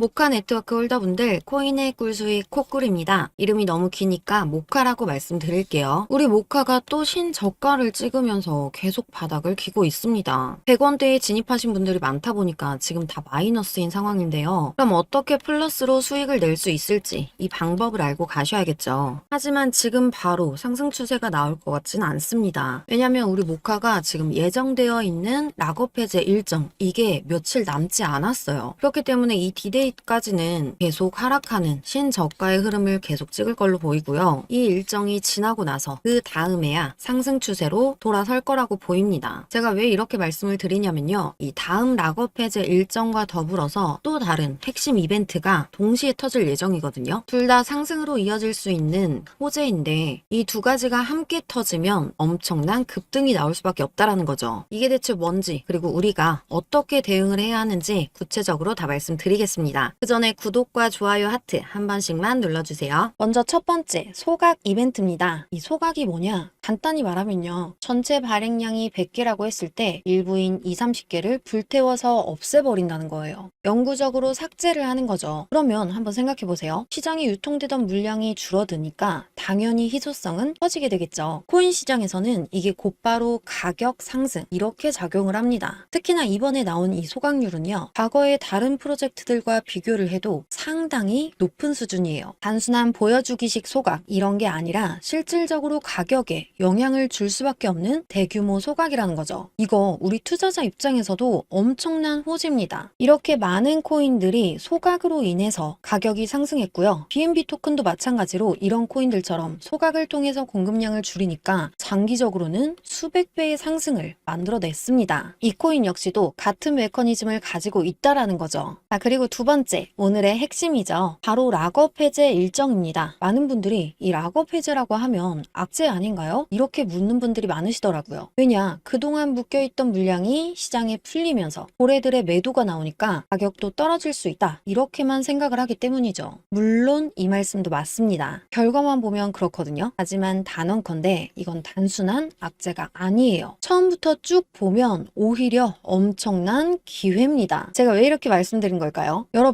모카 네트워크 홀더분들 코인의 꿀수익 코꿀입니다. 이름이 너무 기니까 모카라고 말씀드릴게요. 우리 모카가 또 신저가를 찍으면서 계속 바닥을 기고 있습니다. 100원대에 진입하신 분들이 많다 보니까 지금 다 마이너스인 상황인데요. 그럼 어떻게 플러스로 수익을 낼 수 있을지 이 방법을 알고 가셔야겠죠. 하지만 지금 바로 상승 추세가 나올 것 같지는 않습니다. 왜냐면 우리 모카가 지금 예정되어 있는 락업 해제 일정 이게 며칠 남지 않았어요. 그렇기 때문에 이 디데이 까지는 계속 하락하는 신저가의 흐름을 계속 찍을 걸로 보이고요. 이 일정이 지나고 나서 그 다음에야 상승 추세로 돌아설 거라고 보입니다. 제가 왜 이렇게 말씀을 드리냐면요. 이 다음 락업 해제 일정과 더불어서 또 다른 핵심 이벤트가 동시에 터질 예정이거든요. 둘 다 상승으로 이어질 수 있는 호재인데 이 두 가지가 함께 터지면 엄청난 급등이 나올 수밖에 없다라는 거죠. 이게 대체 뭔지 그리고 우리가 어떻게 대응을 해야 하는지 구체적으로 다 말씀드리겠습니다. 그 전에 구독과 좋아요 하트 한 번씩만 눌러주세요. 먼저 첫 번째 소각 이벤트입니다. 이 소각이 뭐냐? 간단히 말하면요. 전체 발행량이 100개라고 했을 때 일부인 2, 30개를 불태워서 없애버린다는 거예요. 영구적으로 삭제를 하는 거죠. 그러면 한번 생각해 보세요. 시장에 유통되던 물량이 줄어드니까 당연히 희소성은 커지게 되겠죠. 코인 시장에서는 이게 곧바로 가격 상승 이렇게 작용을 합니다. 특히나 이번에 나온 이 소각률은요. 과거의 다른 프로젝트들과 비교를 해도 상당히 높은 수준이에요. 단순한 보여주기식 소각 이런 게 아니라 실질적으로 가격에 영향을 줄 수밖에 없는 대규모 소각이라는 거죠. 이거 우리 투자자 입장에서도 엄청난 호재입니다. 이렇게 많은 코인들이 소각으로 인해서 가격이 상승했고요. BNB 토큰도 마찬가지로 이런 코인들처럼 소각을 통해서 공급량을 줄이니까 장기적으로는 수백 배의 상승을 만들어냈습니다. 이 코인 역시도 같은 메커니즘을 가지고 있다라는 거죠. 아, 그리고 두 번째, 오늘의 핵심이죠. 바로 락업 해제 일정입니다. 많은 분들이 이 락업 해제라고 하면 악재 아닌가요? 이렇게 묻는 분들이 많으시더라고요. 왜냐, 그동안 묶여있던 물량이 시장에 풀리면서 고래들의 매도가 나오니까 가격도 떨어질 수 있다. 이렇게만 생각을 하기 때문이죠. 물론 이 말씀도 맞습니다. 결과만 보면 그렇거든요. 하지만 단언컨대 이건 단순한 악재가 아니에요. 처음부터 쭉 보면 오히려 엄청난 기회입니다. 제가 왜 이렇게 말씀드린 걸까요? 여러분,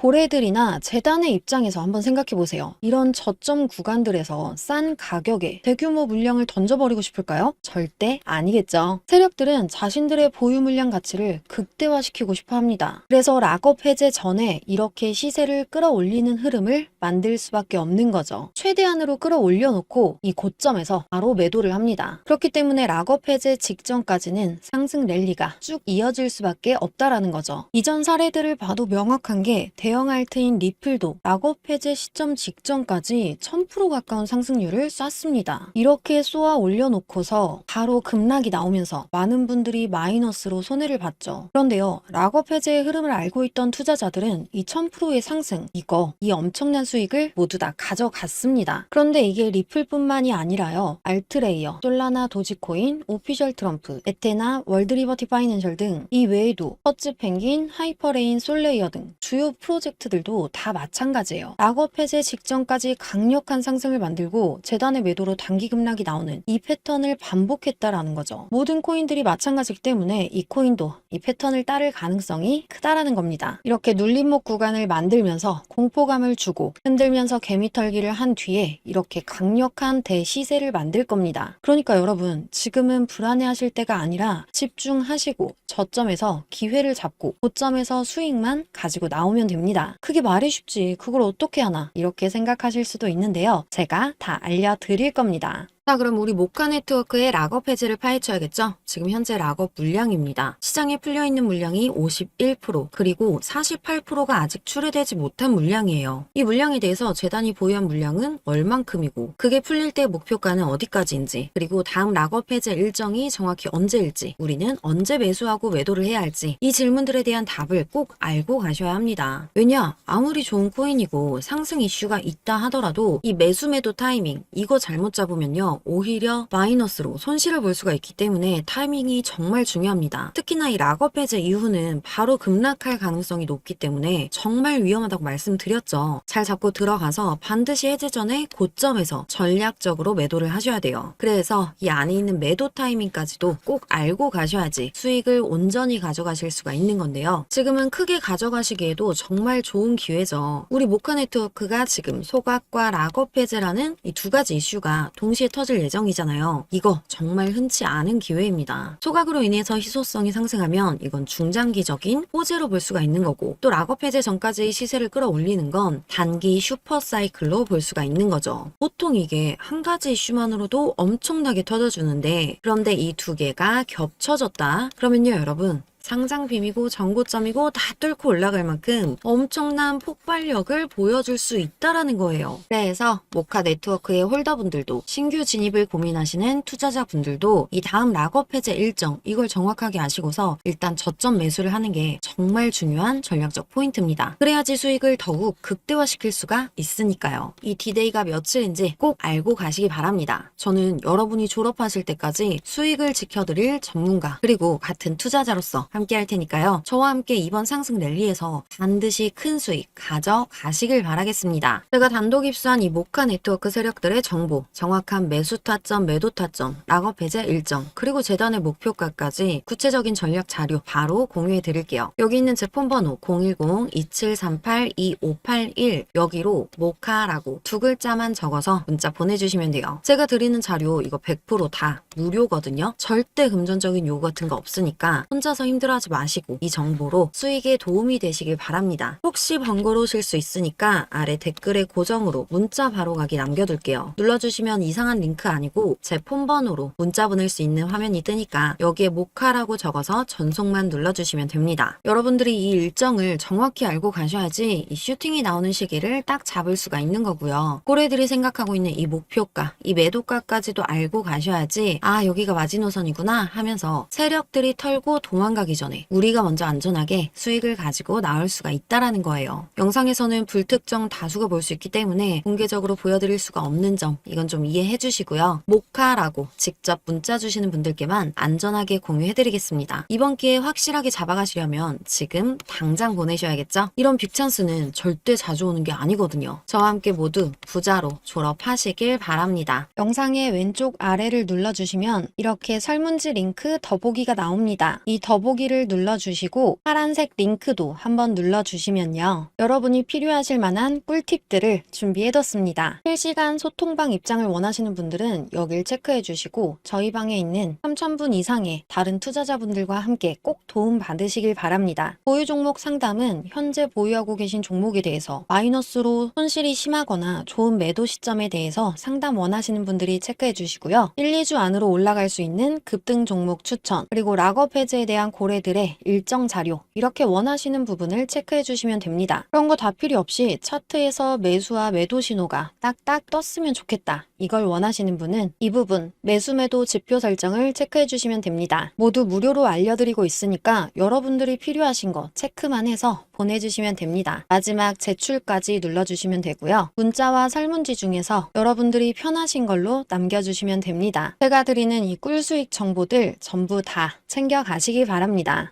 고래들이나 재단의 입장에서 한번 생각해 보세요. 이런 저점 구간들에서 싼 가격에 대규모 물량을 던져버리고 싶을까요? 절대 아니겠죠. 세력들은 자신들의 보유 물량 가치를 극대화시키고 싶어 합니다. 그래서 락업 해제 전에 이렇게 시세를 끌어올리는 흐름을 만들 수밖에 없는 거죠. 최대한으로 끌어올려 놓고 이 고점에서 바로 매도를 합니다. 그렇기 때문에 락업 해제 직전까지는 상승 랠리가 쭉 이어질 수밖에 없다라는 거죠. 이전 사례들을 봐도 명확한 게 대형 알트인 리플도 락업 해제 시점 직전까지 1000% 가까운 상승률을 쐈습니다. 이렇게 쏘아 올려놓고서 바로 급락이 나오면서 많은 분들이 마이너스로 손해를 봤죠. 그런데요, 락업 해제의 흐름을 알고 있던 투자자들은 이 1000%의 상승, 이거, 이 엄청난 수익을 모두 다 가져갔습니다. 그런데 이게 리플뿐만이 아니라요, 알트레이어, 솔라나 도지코인, 오피셜 트럼프, 에테나, 월드리버티 파이낸셜 등 이 외에도 퍼츠 펭귄, 하이퍼레인, 솔레이어 등 주요 프로젝트들도 다 마찬가지예요. 락업 해제 직전까지 강력한 상승을 만들고 재단의 매도로 단기 급락이 나오는 이 패턴을 반복했다라는 거죠. 모든 코인들이 마찬가지기 때문에 이 코인도 이 패턴을 따를 가능성이 크다라는 겁니다. 이렇게 눌림목 구간을 만들면서 공포감을 주고 흔들면서 개미털기를 한 뒤에 이렇게 강력한 대시세를 만들 겁니다. 그러니까 여러분 지금은 불안해하실 때가 아니라 집중하시고 저점에서 기회를 잡고 고점에서 수익만 가지고 나오면 됩니다. 그게 말이 쉽지 그걸 어떻게 하나 이렇게 생각하실 수도 있는데요. 제가 다 알려드릴 겁니다. 자, 그럼 우리 모카 네트워크의 락업 해지를 파헤쳐야겠죠? 지금 현재 락업 물량입니다. 시장에 풀려있는 물량이 51%, 그리고 48%가 아직 출회되지 못한 물량이에요. 이 물량에 대해서 재단이 보유한 물량은 얼만큼이고, 그게 풀릴 때 목표가는 어디까지인지, 그리고 다음 락업 해제 일정이 정확히 언제일지, 우리는 언제 매수하고 매도를 해야 할지, 이 질문들에 대한 답을 꼭 알고 가셔야 합니다. 왜냐? 아무리 좋은 코인이고 상승 이슈가 있다 하더라도 이 매수 매도 타이밍, 이거 잘못 잡으면요. 오히려 마이너스로 손실을 볼 수가 있기 때문에 타이밍이 정말 중요합니다. 특히나 이 락업 해제 이후는 바로 급락할 가능성이 높기 때문에 정말 위험하다고 말씀드렸죠. 잘 잡고 들어가서 반드시 해제 전에 고점에서 전략적으로 매도를 하셔야 돼요. 그래서 이 안에 있는 매도 타이밍까지도 꼭 알고 가셔야지 수익을 온전히 가져가실 수가 있는 건데요. 지금은 크게 가져가시기에도 정말 좋은 기회죠. 우리 모카 네트워크가 지금 소각과 락업 해제라는 이 두 가지 이슈가 동시에 터질 예정이잖아요. 이거 정말 흔치 않은 기회입니다. 소각으로 인해서 희소성이 상승하면 이건 중장기적인 호재로 볼 수가 있는 거고 또 락업 해제 전까지의 시세를 끌어올리는 건 단기 슈퍼 사이클로 볼 수가 있는 거죠. 보통 이게 한 가지 이슈만으로도 엄청나게 터져주는데 그런데 이 두 개가 겹쳐졌다. 그러면요 여러분 상장 빔이고 전고점이고 다 뚫고 올라갈 만큼 엄청난 폭발력을 보여줄 수 있다라는 거예요. 그래서 모카 네트워크의 홀더분들도 신규 진입을 고민하시는 투자자분들도 이 다음 락업 해제 일정 이걸 정확하게 아시고서 일단 저점 매수를 하는 게 정말 중요한 전략적 포인트입니다. 그래야지 수익을 더욱 극대화시킬 수가 있으니까요. 이 디데이가 며칠인지 꼭 알고 가시기 바랍니다. 저는 여러분이 졸업하실 때까지 수익을 지켜드릴 전문가 그리고 같은 투자자로서 함께 할 테니까요. 저와 함께 이번 상승 랠리에서 반드시 큰 수익 가져가시길 바라겠습니다. 제가 단독 입수한 이 모카 네트워크 세력들의 정보, 정확한 매수 타점, 매도 타점, 락업 해제 일정, 그리고 재단의 목표가까지 구체적인 전략 자료 바로 공유해 드릴게요. 여기 있는 제 폰번호 010-2738-2581 여기로 모카라고 두 글자만 적어서 문자 보내주시면 돼요. 제가 드리는 자료 이거 100%다 무료거든요. 절대 금전적인 요구 같은 거 없으니까 혼자서 힘들 어하지 마시고 이 정보로 수익에 도움이 되시길 바랍니다. 혹시 번거로우실 수 있으니까 아래 댓글에 고정으로 문자 바로 가기 남겨둘게요. 눌러주시면 이상한 링크 아니고 제 폰번호로 문자 보낼 수 있는 화면이 뜨니까 여기에 모카라고 적어서 전송만 눌러주시면 됩니다. 여러분들이 이 일정을 정확히 알고 가셔야지 이 슈팅이 나오는 시기를 딱 잡을 수가 있는 거고요. 꼬레들이 생각하고 있는 이 목표가, 이 매도가까지도 알고 가셔야지 아 여기가 마지노선이구나 하면서 세력들이 털고 도망가기 전에 우리가 먼저 안전하게 수익을 가지고 나올 수가 있다라는 거예요. 영상에서는 불특정 다수가 볼 수 있기 때문에 공개적으로 보여드릴 수가 없는 점 이건 좀 이해해 주시고요. 모카라고 직접 문자 주시는 분들께만 안전하게 공유해드리겠습니다. 이번 기회에 확실하게 잡아가시려면 지금 당장 보내셔야겠죠? 이런 빅찬스는 절대 자주 오는 게 아니거든요. 저와 함께 모두 부자로 졸업하시길 바랍니다. 영상의 왼쪽 아래를 눌러주시면 이렇게 설문지 링크 더보기가 나옵니다. 이 더보기 를 눌러주시고 파란색 링크도 한번 눌러주시면요. 여러분이 필요하실 만한 꿀팁들을 준비해뒀습니다. 실시간 소통방 입장을 원하시는 분들은 여길 체크해 주시고 저희 방에 있는 3,000분 이상의 다른 투자자분들과 함께 꼭 도움 받으시길 바랍니다. 보유 종목 상담은 현재 보유하고 계신 종목에 대해서 마이너스로 손실이 심하거나 좋은 매도 시점에 대해서 상담 원하시는 분들이 체크해 주시고요. 1, 2주 안으로 올라갈 수 있는 급등 종목 추천, 그리고 락업 해제에 대한 고 래들의 일정 자료, 이렇게 원하시는 부분을 체크해 주시면 됩니다. 그런 거 다 필요 없이 차트에서 매수와 매도 신호가 딱딱 떴으면 좋겠다. 이걸 원하시는 분은 이 부분 매수 매도 지표 설정을 체크해 주시면 됩니다. 모두 무료로 알려드리고 있으니까 여러분들이 필요하신 거 체크만 해서 보내주시면 됩니다. 마지막 제출까지 눌러주시면 되고요. 문자와 설문지 중에서 여러분들이 편하신 걸로 남겨주시면 됩니다. 제가 드리는 이 꿀수익 정보들 전부 다 챙겨가시기 바랍니다.